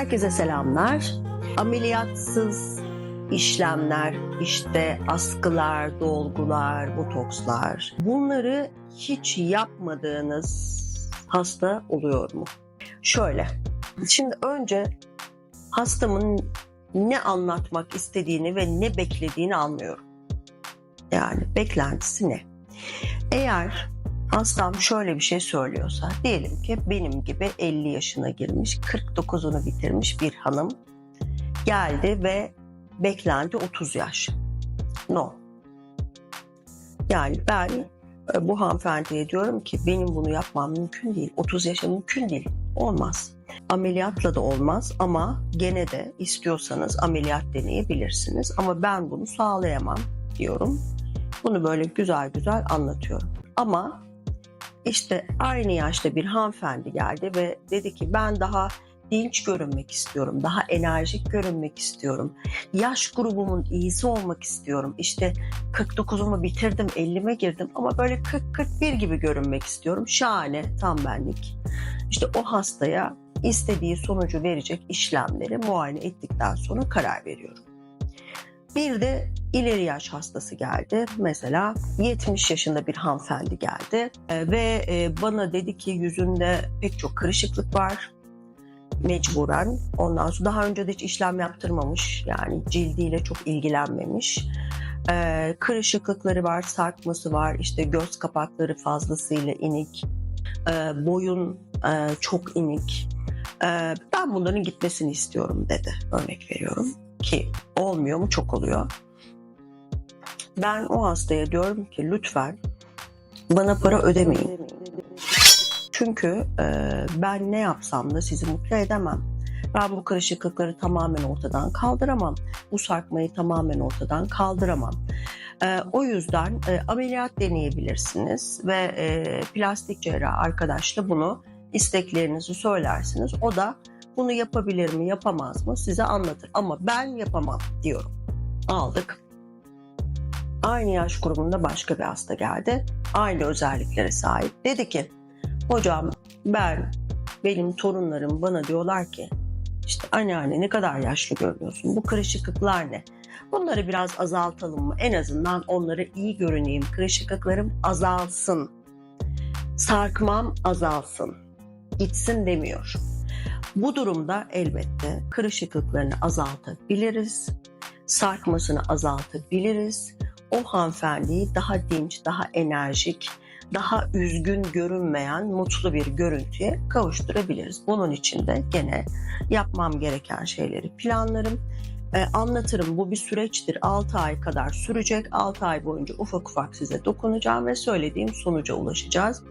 Herkese selamlar. Ameliyatsız işlemler, işte askılar, dolgular, botokslar. Bunları hiç yapmadığınız hasta oluyor mu? Şöyle. Şimdi önce hastamın ne anlatmak istediğini ve ne beklediğini anlıyorum. Yani beklentisi ne? Eğer hastam şöyle bir şey söylüyorsa diyelim ki benim gibi 50 yaşına girmiş 49'unu bitirmiş bir hanım geldi ve beklenti 30 yaş. No. Yani ben e, bu hanımefendiye diyorum ki benim bunu yapmam mümkün değil. 30 yaşa mümkün değil. Olmaz. Ameliyatla da olmaz ama gene de istiyorsanız ameliyat deneyebilirsiniz. Ama ben bunu sağlayamam diyorum. Bunu böyle güzel güzel anlatıyorum. Ama işte aynı yaşta bir hanımefendi geldi ve dedi ki ben daha dinç görünmek istiyorum, daha enerjik görünmek istiyorum. Yaş grubumun iyisi olmak istiyorum. İşte 49'umu bitirdim, 50'me girdim ama böyle 40-41 gibi görünmek istiyorum. Şahane, tam benlik. İşte o hastaya istediği sonucu verecek işlemleri muayene ettikten sonra karar veriyorum. Bir de ileri yaş hastası geldi. Mesela 70 yaşında bir hanımefendi geldi Ee, ve e, bana dedi ki yüzünde pek çok kırışıklık var mecburen. Ondan sonra daha önce de hiç işlem yaptırmamış. Yani cildiyle çok ilgilenmemiş. Ee, kırışıklıkları var, sarkması var. İşte göz kapakları fazlasıyla inik. Ee, boyun e, çok inik. Ben bunların gitmesini istiyorum dedi. Örnek veriyorum ki olmuyor mu çok oluyor. Ben o hastaya diyorum ki lütfen bana para ödemeyin. Çünkü e, ben ne yapsam da sizi mutlu edemem. Ben bu karışıklıkları tamamen ortadan kaldıramam. Bu sarkmayı tamamen ortadan kaldıramam. E, o yüzden e, ameliyat deneyebilirsiniz ve e, plastik cerrah arkadaşla bunu isteklerinizi söylersiniz. O da bunu yapabilir mi yapamaz mı size anlatır. Ama ben yapamam diyorum. Aldık. Aynı yaş grubunda başka bir hasta geldi. Aynı özelliklere sahip. Dedi ki hocam ben benim torunlarım bana diyorlar ki işte anneanne ne kadar yaşlı görünüyorsun bu kırışıklıklar ne? Bunları biraz azaltalım mı? En azından onlara iyi görüneyim. Kırışıklıklarım azalsın. Sarkmam azalsın. Gitsin demiyor. Bu durumda elbette kırışıklıklarını azaltabiliriz. Sarkmasını azaltabiliriz. O hanımefendiyi daha dinç, daha enerjik, daha üzgün görünmeyen mutlu bir görüntüye kavuşturabiliriz. Bunun için de gene yapmam gereken şeyleri planlarım. Ee, anlatırım. Bu bir süreçtir. 6 ay kadar sürecek. 6 ay boyunca ufak ufak size dokunacağım ve söylediğim sonuca ulaşacağız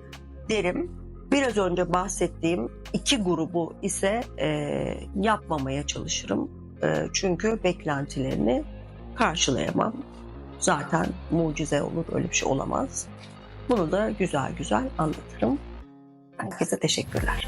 derim. Biraz önce bahsettiğim iki grubu ise e, yapmamaya çalışırım. E, çünkü beklentilerini karşılayamam zaten mucize olur öyle bir şey olamaz. Bunu da güzel güzel anlatırım. Herkese teşekkürler